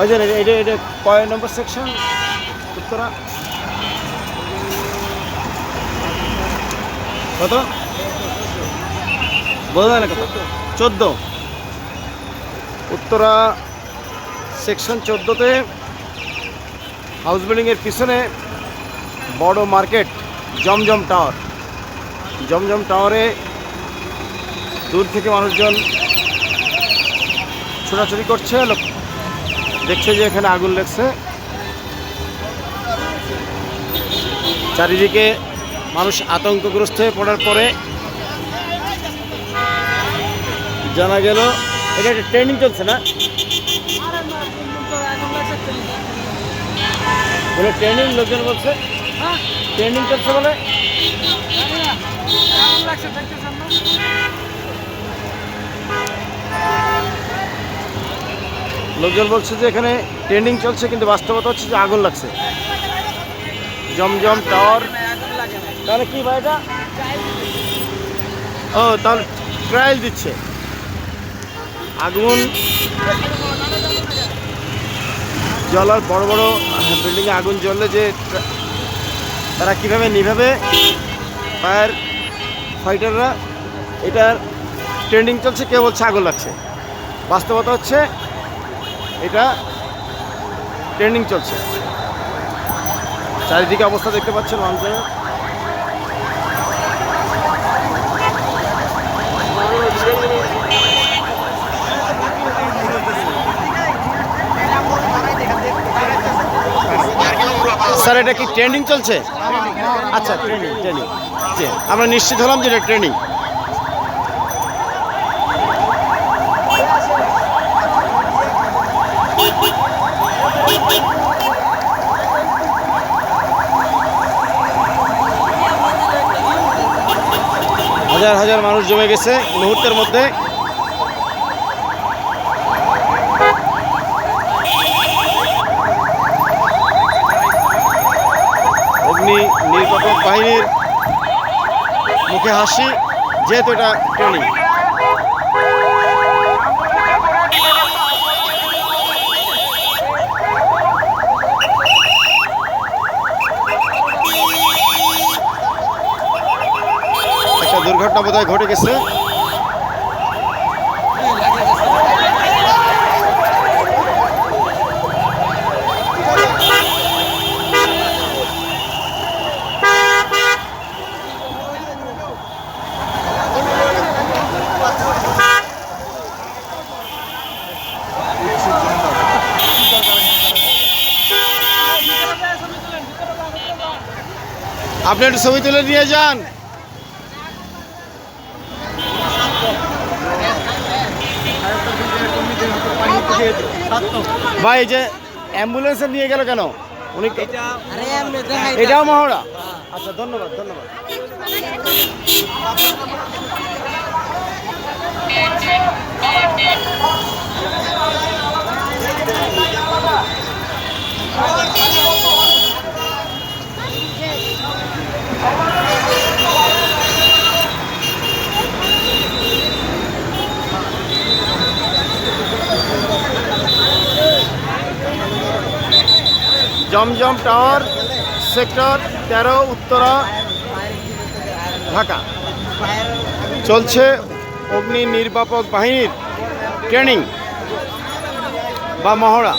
ভাইজান এটা এটা কয় নম্বর সেকশন উত্তরা। কত? বোঝা না কত চোদ্দ। উত্তরা সেকশন চোদ্দোতে হাউস বিল্ডিংয়ের পিছনে বড় মার্কেট জমজম টাওয়ার জমজম টাওয়ারে দূর থেকে মানুষজন ছোটাছুটি করছে দেখছে যে এখানে আগুন লেগছে। চারিদিকে মানুষ আতঙ্কগ্রস্ত হয়ে পড়ার পরে জানা গেল, এটা একটা ট্রেনিং চলছে না? বলে ট্রেনিং লোকজন বলছে, ট্রেনিং চলছে বলে? লোকজন বলছে যে এখানে ট্রেন্ডিং চলছে, কিন্তু বাস্তবতা হচ্ছে যে আগুন লাগছে। জমজম টাওয়ার। তাহলে কি ভাই এটা? ও, তাহলে ট্রায়াল দিচ্ছে। আগুন। জ্বলার বড় বড় বিল্ডিংয়ে আগুন জ্বললে যে তারা কীভাবে নিভাবে? ফায়ার ফাইটাররা এটার ট্রেন্ডিং চলছে, কেউ বলছে আগুন লাগছে। বাস্তবতা হচ্ছে এটা ট্রেন্ডিং চলছে। চারিদিকে অবস্থা দেখতে পাচ্ছেন মানুষের। স্যার, এটা কি ট্রেন্ডিং চলছে? আচ্ছা ট্রেনিং ট্রেনিং আমরা নিশ্চিত হলাম যে এটা ট্রেনিং হাজার হাজার মানুষ জমে গেছে মুহূর্তের মধ্যে। অগ্নি নির্বাপক বাহিনীর মুখে হাসি, যেহেতু এটা ট্রেনিং দুর্ঘটনা বোধহয় ঘটে গেছে। আপনি একটু ছবি তুলে নিয়ে যান। ভাই এই যে অ্যাম্বুলেন্সে নিয়ে গেল কেন? উনি এটাও মহড়া? আচ্ছা ধন্যবাদ ধন্যবাদ। জমজম টাওয়ার সেক্টর তেরো উত্তরা ঢাকা। চলছে অগ্নি নির্বাপক বাহিনীর ট্রেনিং বা মহড়া।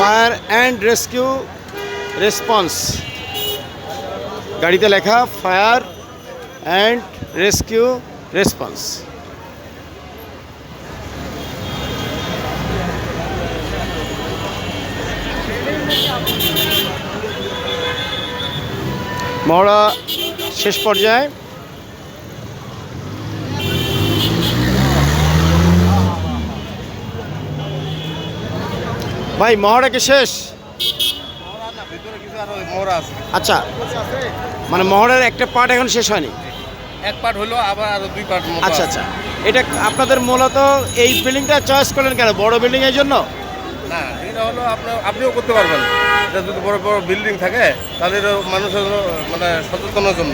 Fire and rescue response. গাড়িতে লেখা ফায়ার অ্যান্ড রেস্কিউ রেসপন্স। মহড়া শেষ পর্যায়ে ভাই মহড়া কি শেষ? আচ্ছা মানে মহড়ার একটা পার্ট এখন শেষ হয়নি? এক পার্ট হলো আবার আরও দুই পার্ট আচ্ছা আচ্ছা। এটা আপনাদের মূলত এই বিল্ডিংটা চয়েস করলেন কেন? বড় বিল্ডিং এর জন্য? না এটা হলো আপনার আপনিও করতে পারবেন। এটা যদি বড় বড় বিল্ডিং থাকে তাহলে এটা মানুষের মানে সচেতনের জন্য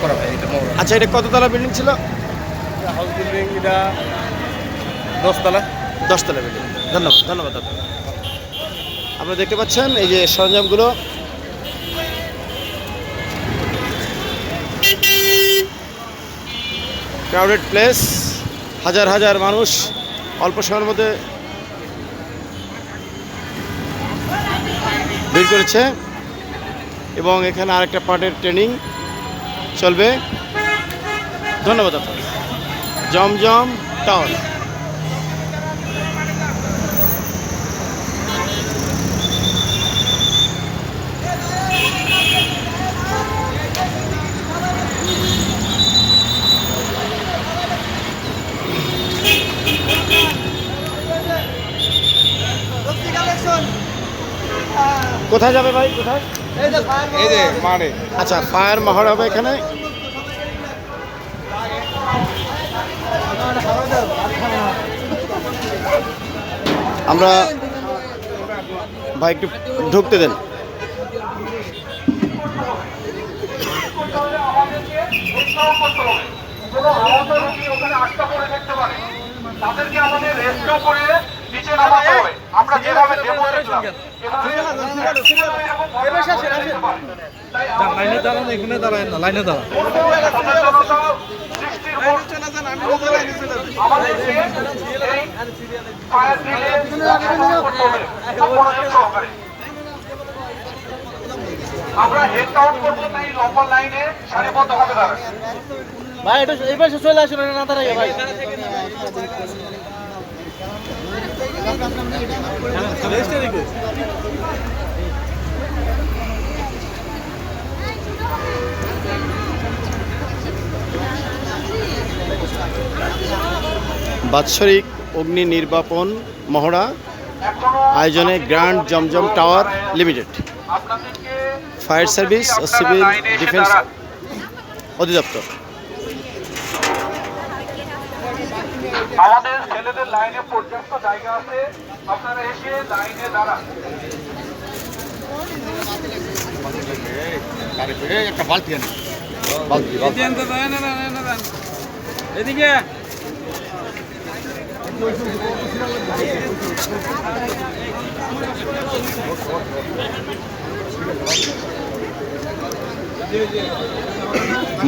করা হয় এটা মহড়া। আচ্ছা এটা কততলা বিল্ডিং ছিল? হাউস বিল্ডিং এটা দশতলা। দশতলা বিল্ডিং ধন্যবাদ ধন্যবাদ দাদা। আপনারা দেখতে পাচ্ছেন, এই যে সরঞ্জামগুলো। ক্রাউডেড প্লেস হাজার হাজার মানুষ, অল্প সময়ের মধ্যে ভিড় করেছে। এবং এখানে আরেকটা পার্টের ট্রেনিং চলবে। ধন্যবাদ আপনাকে জমজম টাউন কোথায় যাবে ভাই কোথায়? এই যে মানে আচ্ছা ফায়ার মহড়া হবে এখানে। আমরা ভাই একটু ঢুকতে দেন। কোনো আহত রোগী ওখানে আটকা পড়ে থাকতে পারে তাদেরকে আমাদের রেস্কিউ করে নিচে নামাতে হবে আমরা যেভাবে ডেমো দেখলাম লাইনে দাঁড়ান এখানে দাঁড়ায় না লাইনে দাঁড়ান। আমরা হেড কাউন্ট করব তাই লম্বা লাইনে সারিবদ্ধ হবে দাঁড়ান। ভাই এটা এই পাশে চলে আসুন না দাঁড়াই ভাই। বাৎসরিক অগ্নি নির্বাপন মহড়া আয়োজনে grand Zamzam tower limited, fire service ও সিভিল ডিফেন্স অধিদপ্তর। আমাদের ছেলেদের লাইনে পর্যাপ্ত জায়গা আছে। আপনারা এসে লাইনে দাঁড়ান। এদিকে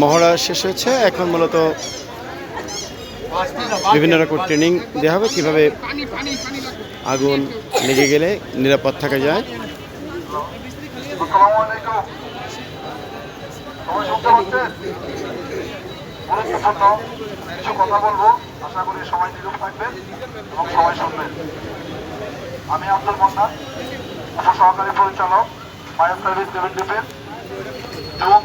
মহড়া শেষ হয়েছে। এখন মূলত বিভিন্ন রকম ট্রেনিং দেওয়া হবে, কীভাবে আগুন লেগে গেলে নিরাপদ থাকা যায়। কিছু কথা বলব। সবাই সবাই আমি আব্দুল মন্নান সহকারী পরিচালক, ফায়ার সার্ভিস ডিফেন্স, যুবক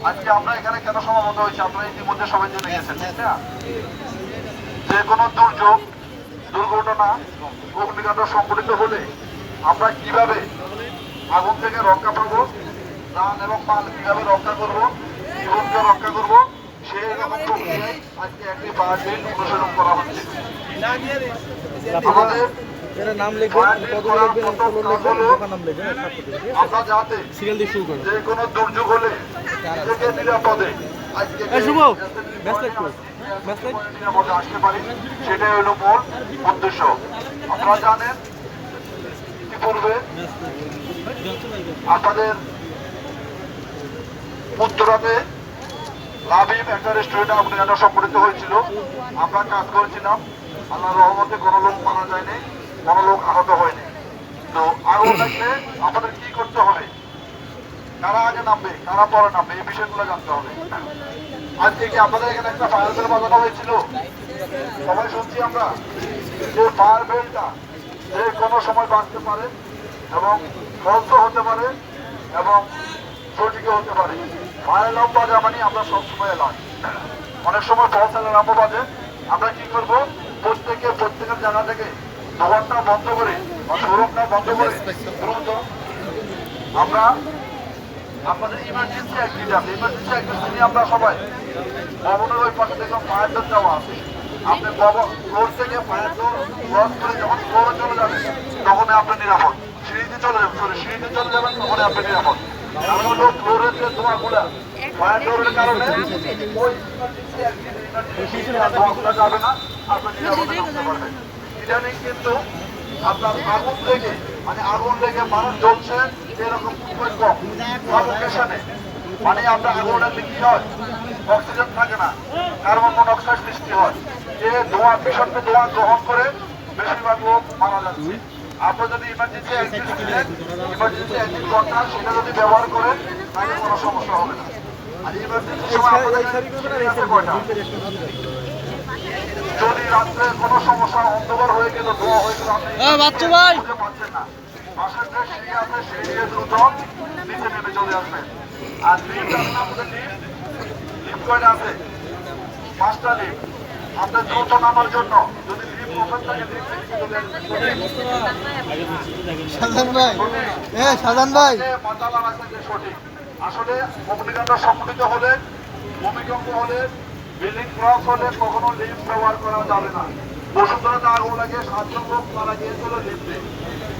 আজকে আমরা এখানে কেন সমাবেত হয়েছি আপনারা ইতিমধ্যে সবাই জেনে গেছেন ঠিক না যে কোনো দুর্যোগ দুর্ঘটনা অগ্নিকাণ্ড সংঘটিত হলে আমরা কীভাবে আগুন থেকে রক্ষা পাবো প্রাণ এবং মাল কীভাবে রক্ষা করব জীবনকে রক্ষা করব সেই রকম প্রক্রিয়ায় আজকে একটি বার্থডে অনুসরণ করা হচ্ছে আমাদের আমরা যাতে যে কোনো দুর্যোগ হলে পারি সেটাই হলো মূল উদ্দেশ্য। আপনারা জানেন ইতিপূর্বে আপনাদের উত্তরাতে লাভিম একটা রেস্টুরেন্টে অগ্নিকাণ্ড সংঘটিত হয়েছিল। আমরা কাজ করেছিলাম। আল্লাহ রহমতে কোনো লোক মারা যায়নি, কোনো লোক আহত হয়নি। তো আগুন লাগলে আমাদের কি করতে হবে? কারা আগে নামবে কারা পরে নামবে এই বিষয়গুলো জানতে হবে। আজকে কি আপনাদের এখানে একটা ফায়ার বেল বাজানো হয়েছিল? সবাই শুনছি আমরা। যে ফায়ার বেলটা যে কোনো সময় বাঁচতে পারে এবং ফলস হতে পারে এবং সঠিকও হতে পারে। ফায়ার অ্যালার্ম বাজা মানে আমরা সবসময় এলাম অনেক সময় ফলস অ্যালার্মও বাজে। আমরা কি করব? প্রত্যেকে প্রত্যেকের জায়গা থেকে দোকানটা বন্ধ করে বা শোরুমটা বন্ধ করে দ্রুত আমরা আপনাদের ইমার্জেন্সি অ্যাক্টিভ আছে ইমার্জেন্সি অ্যাক্টিভ নিয়ে আমরা সবাই ভবনের ওই পাশে দেখলাম ফায়ার ডোর দেওয়া আছে। আপনি ফ্লোর থেকে ফায়ার ডোর ক্রস করে যখন ফ্লোরে চলে যাবেন তখন আপনি নিরাপদ। সিঁড়িতে চলে যাবেন সরি সিঁড়িতে চলে যাবেন তখন আপনি নিরাপদ। যাবে না পারবেন। ইদানিং কিন্তু আপনার আগুন লেগে মানে আগুন লেগে মানুষ জ্বলছে এরকম খুবই কম সাফোকেশনে মানে আপনার আগুন কি হয় অক্সিজেন থাকে না কার্বন মনোক্সাইড সৃষ্টি হয় যে ধোঁয়া বিষাক্ত ধোঁয়া গ্রহণ করে বেশিরভাগ লোক মারা যাচ্ছে। আপনি যদি ইমার্জেন্সি কন্ট্রাল সেটা যদি ব্যবহার করেন তাহলে কোনো সমস্যা হবে না। আর ইমার্জেন্সি সময় আপনাদের কয়টা? যদি রাত্রে কোনো সমস্যা অন্ধকার হয়ে গেল ধোয়া হয়ে গেল আপনি না। পাশের যে সিঁড়ি আছে সেই দিয়ে দ্রুত নিচে নেমে চলে আসবেন আর লিফট আছে আমাদের লিফট? লিফট কয়টা আছে? পাঁচটা লিফট। আপনার দ্রুত নামার জন্য যদি লিফট ওপেন থাকে লিফট চলে আসবেন সাজান ভাই। এ সাজান ভাই। যে সঠিক। আসলে অগ্নিকাণ্ড সংঘটিত হলে ভূমিকম্প হলে বিল্ডিং ক্রস হলে কখনো লিফট ব্যবহার করা যাবে না। বসুন্ধরাতে আগুন লাগে সাতজন লোক মারা গিয়েছিল লিফটে।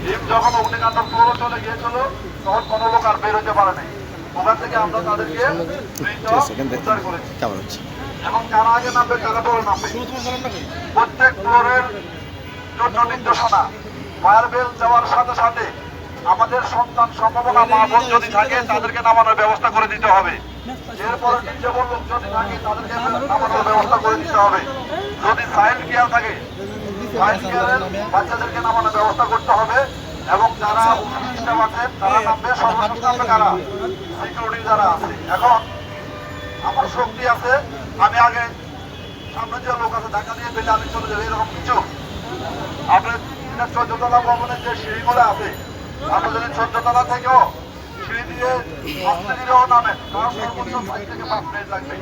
লিফট যখন অগ্নিকাণ্ড ফ্লোরে চলে গিয়েছিল তখন কোনো লোক আর বের হতে পারে নাই ওখান থেকে আমরা তাদেরকে উদ্ধার করেছি। এবং কারা আগে নামবে কারা পরে নামবে। প্রত্যেক ফ্লোরের জন্য নির্দেশনা। ফায়ার বেল দেওয়ার সাথে সাথে আমাদের সন্তান সম্ভাবনা মা বোন যদি থাকে তাদেরকে নামানোর ব্যবস্থা করে দিতে হবে। এরপরে নির্যাবন লোক যদি থাকে তাদেরকে নামানোর ব্যবস্থা করে দিতে হবে। যদি সাইল্ড কেয়ার থাকে বাচ্চাদেরকে নামানোর ব্যবস্থা করতে হবে এবং যারা সিস্টেম আছে তারা নামবে সর্বশেষ নামবে সিকিউরিটি যারা আছে এখন আমার শক্তি আছে আমি আগে সামনে যে লোক আছে ধাক্কা দিয়ে পেলে আমি চলে যাব এরকম কিছু আপনার চোদ্দতলা ভবনের যে সিঁড়িগুলো আছে আপনি যদি চোদ্দতলা থেকেও সিঁড়ি দিয়ে আসতে দিলেও নামেন পাঁচ মিনিট লাগবে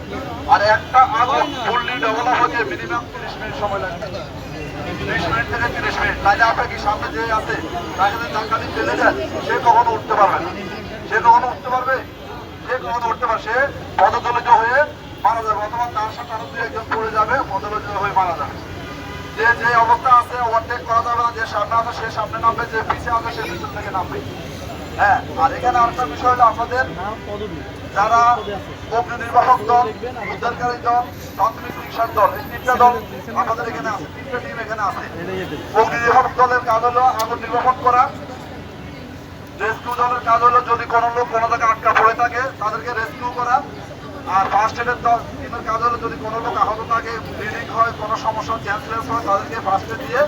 আর একটা আগুন ফুললি ডেভেলপ হতে মিনিমাম তিরিশ মিনিট সময় লাগবে। তিরিশ মিনিট থেকে তিরিশ মিনিট তাহলে আপনার সামনে যে আছে তাকে যদি ধাক্কা দিয়ে ফেলে দেন, সে কখনো উঠতে পারবে না। সে কখনো উঠতে পারবে? যে কখনো উঠতে পারে সে পদদলিত হয়ে মারা যাবে, অথবা তার সাথে পড়ে যাবে, পদদলিত হয়ে মারা যাবে। যে যে অবস্থা আছে ওভারটেক করা যে সামনে আছে, সে সামনে নামবে, যে পিছিয়ে আছে, সে পিছন থেকে নামবে। হ্যাঁ আর এখানে আরেকটা বিষয় হলো আপনাদের যারা অগ্নি নির্বাহক দল, উদ্ধারকারী দল, প্রাথমিক চিকিৎসার দল, এই তিনটা দল আমাদের এখানে আছে, তিনটা টিম এখানে আছে। অগ্নি নির্বাহক দলের কাজ হলো আগুন নির্বাপন করা। রেস্কিউ দলের কাজ হলো যদি কোনো লোক কোনো জায়গায় আটকা পড়ে থাকে, তাদেরকে রেস্কিউ করা। আর ফার্স্ট এডের দল টিমের কাজ হলো যদি কোনো লোক আহত থাকে ব্লিডিং হয়, কোনো সমস্যা ক্যান্সেলেন্স হয়, তাদেরকে ফার্স্ট এড দিয়ে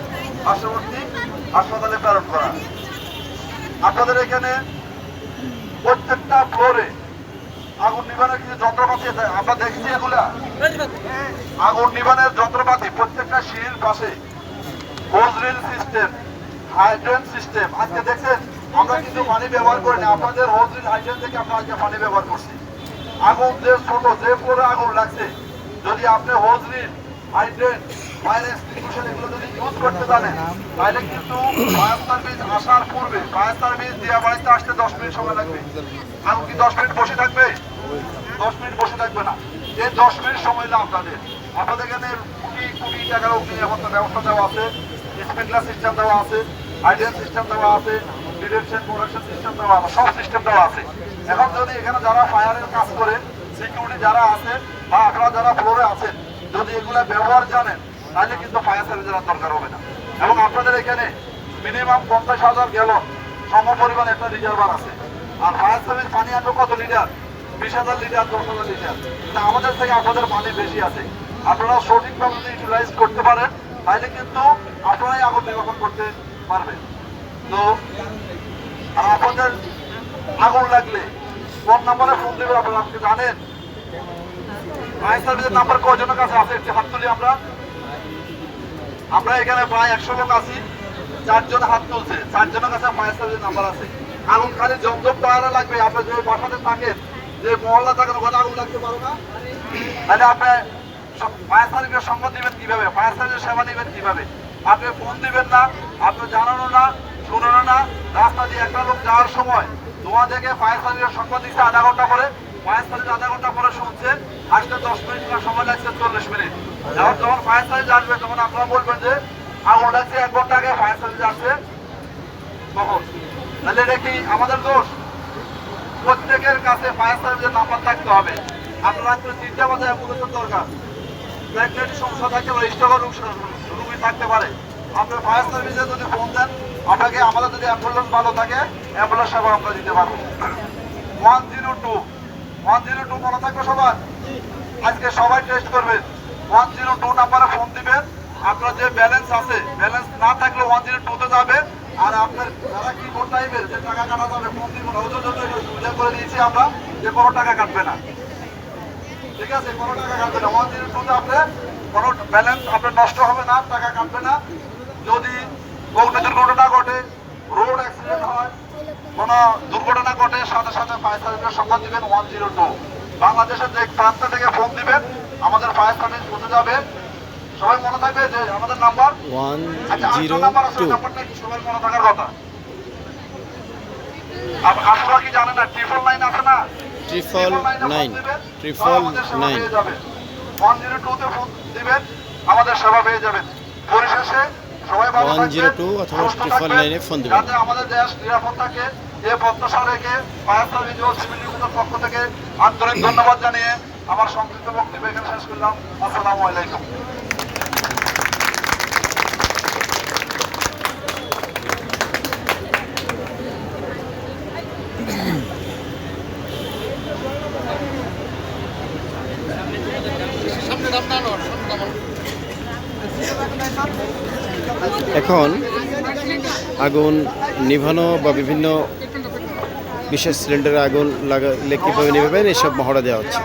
পার্শ্ববর্তী হাসপাতালে প্রেরণ করা। আপনাদের এখানে প্রত্যেকটা ফ্লোরে আগুন নিবানের কিছু যন্ত্রপাতি আছে? আমরা দেখছি এগুলা। আগুন নিবানের যন্ত্রপাতি প্রত্যেকটা সিঁড়ির পাশে। Hose reel system hydrant system. আজকে দেখছেন, আমরা কিন্তু পানি ব্যবহার করি না। আপনাদের হোজরিল হাইড্রেন থেকে আমরা আজকে পানি ব্যবহার করছি। আগুন যে ছোট, যে ফ্লোরে আগুন লাগছে, যদি আপনি হোজরিল হাইড্রেন ফায়ার এগুলো যদি ইউজ করতে জানেন, তাহলে কিন্তু ফায়ার সার্ভিস আসার পূর্বে ফায়ার সার্ভিস দিয়া বাড়িতে আসতে দশ মিনিট সময় লাগবে। আগুন কি দশ মিনিট বসে থাকবে? দশ মিনিট বসে থাকবে না। এই দশ মিনিট সময় হলো আপনাদের আপনাদের এখানে কোটি কোটি টাকার অগ্নি নিরাপত্তা ব্যবস্থা দেওয়া আছে। স্প্রিংলার সিস্টেম দেওয়া আছে আইডিয়াল সিস্টেম দেওয়া আছে ডিটেকশন প্রোডাকশন সিস্টেম দেওয়া আছে, সব সিস্টেম দেওয়া আছে। এখন যদি এখানে যারা ফায়ারের কাজ করে সিকিউরিটি যারা আছে বা আপনারা যারা ফ্লোরে আছেন, যদি এগুলা ব্যবহার জানেন, তাহলে কিন্তু ফায়ার সার্ভিসের দরকার হবে না। এবং আপনাদের এখানে মিনিমাম পঞ্চাশ হাজার গ্যালন সম পরিমাণ একটা রিজার্ভার আছে। আর ফায়ার সার্ভিস পানি আনবে কত লিটার? বিশ হাজার লিটার, দশ হাজার লিটার। তা আমাদের থেকে আপনাদের পানি বেশি আছে। আপনারা সঠিকভাবে যদি ইউটিলাইজ করতে পারেন তাহলে কিন্তু আপনারাই আগুন নির্বাপন করতে পারবেন। তো, আর আপনাদের আগুন লাগলে কোন নাম্বারে ফোন দেবে আপনারা, আপনি জানেন। ফায়ার সার্ভিসের নাম্বার কজনের কাছে আছে, একটু হাত তুলি আমরা। আমরা এখানে প্রায় একশো লোক আছি, চারজন হাত তুলছে। চারজনের কাছে ফায়ার সার্ভিস নাম্বার আছে। আগুন খালি জমজম পাহারা লাগবে, আপনি যে বাসাতে থাকেন যে মহল্লা থাকেন, ওখানে আগুন লাগতে পারো না। তাহলে আপনি ফায়ার সার্ভিসের সঙ্গ দিবেন কীভাবে? ফায়ার সার্ভিসের সেবা দিবেন কীভাবে? আপনি ফোন দিবেন না, আপনি জানানো না, শোনানো না। রাস্তা দিয়ে একটা লোক যাওয়ার সময় ধোঁয়া থেকে ফায়ার সার্ভিসের সংবাদ দিচ্ছে আধা ঘণ্টা পরে। ফায়ার সার্ভিস আধা ঘণ্টা পরে শুনছে, আসতে দশ মিনিট না সময় লাগছে, চল্লিশ মিনিট। যখন যখন ফায়ার সার্ভিস আসবে, তখন আপনারা বলবেন যে আগুন লাগছে, এক ঘণ্টা আগে ফায়ার সার্ভিস আসছে। তখন। তাহলে এটা কি আমাদের দোষ? প্রত্যেকের কাছে ফায়ার সার্ভিসের নাম্বার থাকতে হবে। আপনার রাত্রে তিনটা বাজে অ্যাম্বুলেন্সের দরকার। প্রেগনেন্ট সমস্যা থাকতে পারে স্ট্রোকের রুগী থাকতে পারে। আপনি ফায়ার সার্ভিসে যদি ফোন দেন, আপনাকে আমাদের যদি অ্যাম্বুলেন্স ভালো থাকে অ্যাম্বুলেন্স সেবা আমরা দিতে পারব। One zero two one zero two মনে থাকবে সবার? আজকে সবাই টেস্ট করবেন। ওয়ান জিরো টু নাম্বারে ফোন দিবেন। আপনার যে ব্যালেন্স আছে ব্যালেন্স না থাকলে ওয়ান জিরো টুতে যাবে আর আপনার যারা কি করতে চাইবে যে টাকা কাটা যাবে, ফোন দিবেন ওদের জন্য সুবিধা করে দিয়েছি আমরা যে কোনো টাকা কাটবে না। ঠিক আছে? কোনো টাকা কাটবে না। ওয়ান জিরো টুতে আপনার কোনো ব্যালেন্স আপনার নষ্ট হবে না, টাকা কাটবে না। যদি কোনো দুর্ঘটনা ঘটে রোড অ্যাক্সিডেন্ট হয়, কোনো দুর্ঘটনা ঘটে, সাথে সাথে ফায়ার সার্ভিসের সংবাদ দিবেন ওয়ান জিরো টু। বাংলাদেশের যে প্রান্ত থেকে ফোন দিবেন, আমাদের ফায়ার সার্ভিস পৌঁছে যাবে। সবাই মনে থাকবে যে আমাদের নাম্বার। ওয়ান আচ্ছা জিরো আটটা নাম্বার আছে টু। নাম্বারটা কি সবার মনে থাকার কথা? আপনারা কি জানেন না ট্রিপল নাইন আছে না? Triple nine triple nine one zero টুতে ফোন দিবেন আমাদের সেবা পেয়ে যাবেন। পরিশেষে সবাই ভালো 102 অথবা সুস্থ 999 ফোন দিবেন। যাতে আমাদের দেশ নিরাপদ থাকে এ প্রত্যাশা রেখে ফায়ার সার্ভিস ও সিভিল ডিভিশনের পক্ষ থেকে আন্তরিক ধন্যবাদ জানিয়ে আমার সংক্ষিপ্ত বক্তব্য এখানে শেষ করলাম। আসসালামু আলাইকুম। এখন আগুন নিভানো বা বিভিন্ন বিশেষ সিলিন্ডারে আগুন লাগালে কীভাবে নেবেন এসব মহড়া দেওয়া হচ্ছে।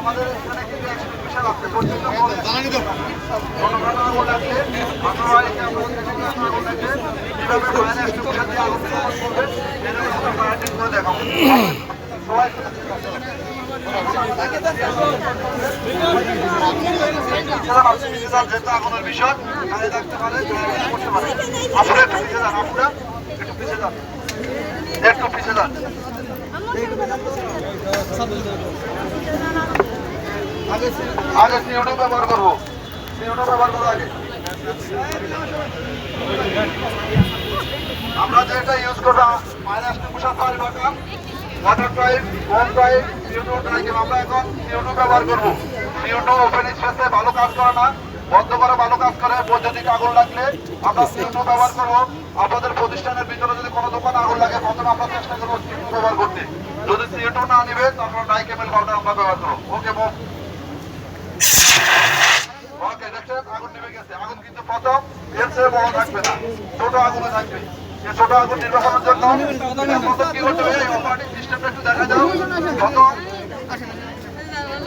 সবাই একটু পিছিয়ে যান আগে সিওটো ব্যবহার করব সিওটো ব্যবহার করব আগে আমরা যেটা ইউজ করব মাইনাস টু ফাইভ বাটাম। Home pipe C O two ট্রাইকেল আমরা এখন সিওটো ব্যবহার করব। সিওটো ওপেন স্পেসে ভালো কাজ করে না, বন্ধ করে ভালো কাজ করে, বৈদ্যুতিক আগুন লাগলে আমরা সিওটো ব্যবহার করব। আপনাদের প্রতিষ্ঠানের ভিতরে যদি কোনো দোকানে আগুন লাগে, প্রথমে আমরা চেষ্টা করব সিওটো ব্যবহার করতে। যদি সিওটো না নিবে, তারপর ডাইকেমেল পাউডার আমরা ব্যবহার করব। ওকে বোম ওকে আগুন নেমে গেছে। আগুন কিন্তু প্রথম, এর থাকবে না। ছোট আগুনে থাকবে। ছোট আগুন একটু দেখা যাও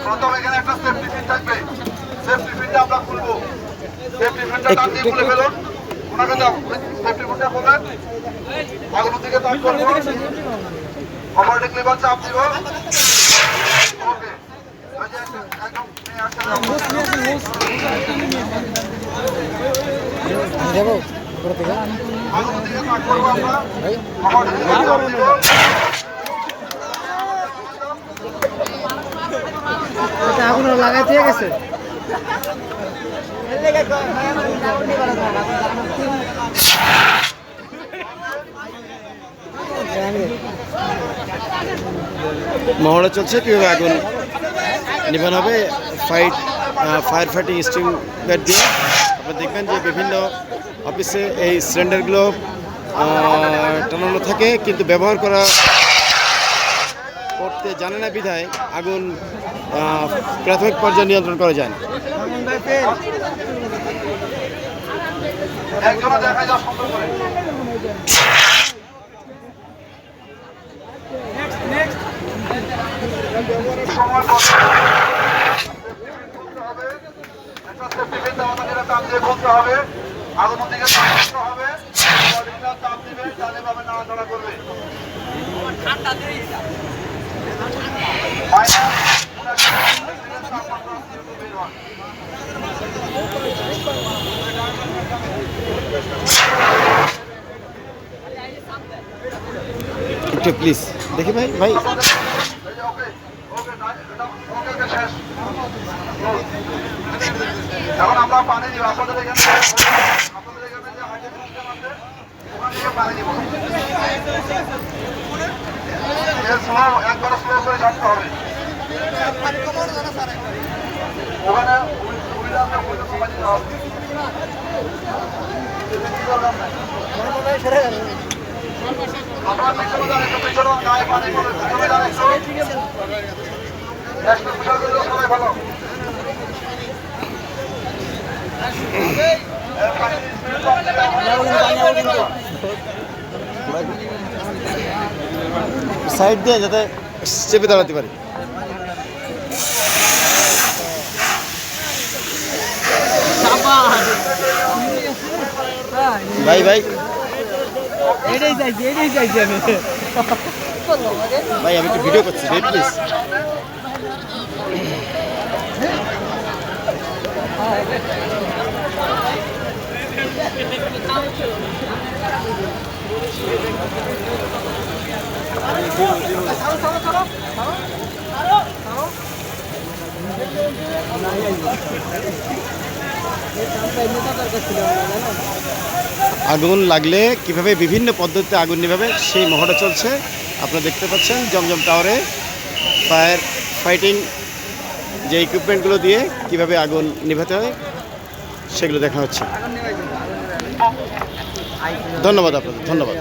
প্রথম এখানে একটা সেফটি পিন থাকবে সেফটি পিনটা আমরা খুলবো সেফটি পিনটা টান দিয়ে খুলে ফেলুন ওনাকে দাও সেফটি পিনটা খোলেন আগুনের দিকে তাক করব অপারেটিং চাপ দিব ওকে দিব আগুন লাগাই দিয়ে গেছে? মহড়া চলছে, কীভাবে আগুন নিভানো হবে? ফাইট ফায়ার ফাইটিং স্টিং গার্ড দিয়ে। আপনারা দেখবেন যে বিভিন্ন অফিসে এই সিলিন্ডারগুলো টানানো থাকে, কিন্তু ব্যবহার করা করতে জানে না বিধায় আগুন প্রাথমিক পর্যায়ে নিয়ন্ত্রণ করা যায় সময়। একটা প্লিজ দেখি ভাই ভাই ওকে ওকে ওকে ওকে শেষ এখন আমরা পানি দিব, আপনাদের এখানে আপনাদের একবার স্লো করে আপনারা পিছনে একটু পিছনে গায়ে পিছনে গেলে সবাই ভালো। সাইড দিয়ে যাতে চেপে দাঁড়াতে পারি। ভাই ভাই। এটাই চাইছি এটাই চাইছি আমি। ভাই আমি একটু ভিডিও করছি প্লিজ আগুন লাগলে কীভাবে বিভিন্ন পদ্ধতিতে আগুন নেভাবে সেই মহড়া চলছে। আপনারা দেখতে পাচ্ছেন জমজম টাওয়ারে ফায়ার ফাইটিং যে ইকুইপমেন্টগুলো দিয়ে কীভাবে আগুন নিভাতে হয় সেগুলো দেখা হচ্ছে। ধন্যবাদ আপনাদের ধন্যবাদ।